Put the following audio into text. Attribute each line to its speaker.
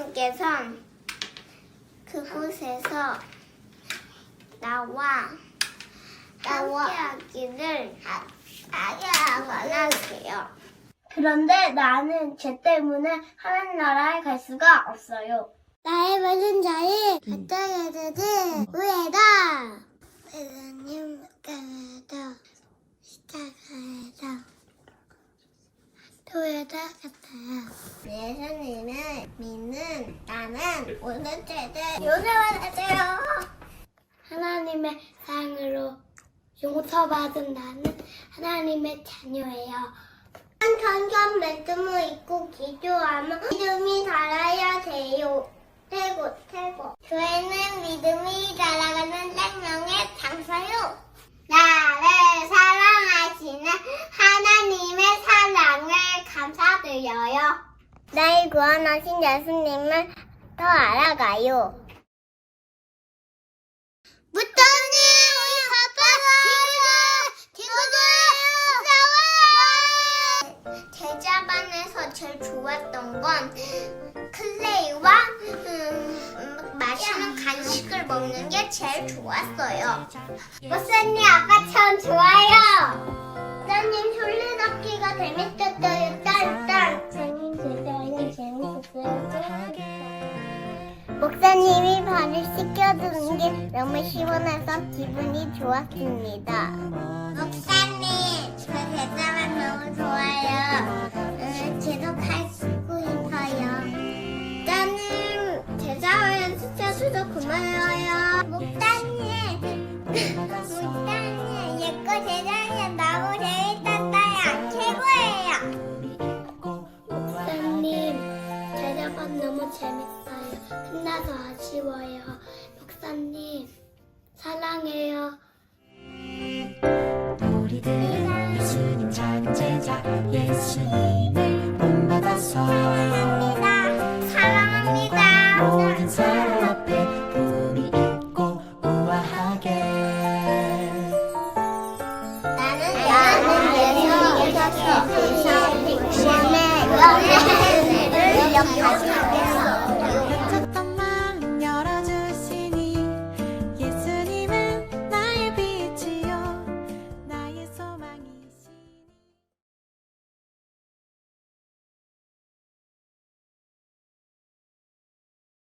Speaker 1: 하나님께서 그곳에서 나와 함께하기를 원하세요. 그런데 나는 죄 때문에 하나님 나라에 갈 수가 없어요. 나의 모든 자를 갖다 야되는 우애다. 하나님 가다 시작하다 같아요. 예수님을 믿는 나는 모든 죄들 용서받으세요. 하나님의 사랑으로 용서받은 나는 하나님의 자녀예요. 점점 믿음을 잊고 기도하면 믿음이 자라야 돼요. 최고, 최고. 교회는 믿음이 자라가는 생명의 장사요. 나를 사랑하시는 하나님의 사랑을 감사드려요. 나를 구원하신 예수님을 더 알아가요. 무토님, 우리 바빠 친구들, 친구들, 제자반에서 제일 좋았던 건 클레이와 음, 음, 맛있는 간식을 먹는 게 제일 좋았어요. 목사님 아까처럼 좋아요. 목사님 술래잡기가 재밌었어요. 목사님이 발을 씻겨주는 게 너무 시원해서 기분이 좋았습니다. 목사님, 저 대자만 너무 좋아요. 음, 계속 할수 있어요. 목사님, 대자만 씻겨줘서 고마워요. 목사님, 목사님, 예뻐 대자만 너무 재밌었어요. 최고예요. 목사님, 대자반 너무 재밌어요. 끝나서 아쉬워요. 목사님, 사랑해요.
Speaker 2: 우리들은 예수님 작은 제자 예수님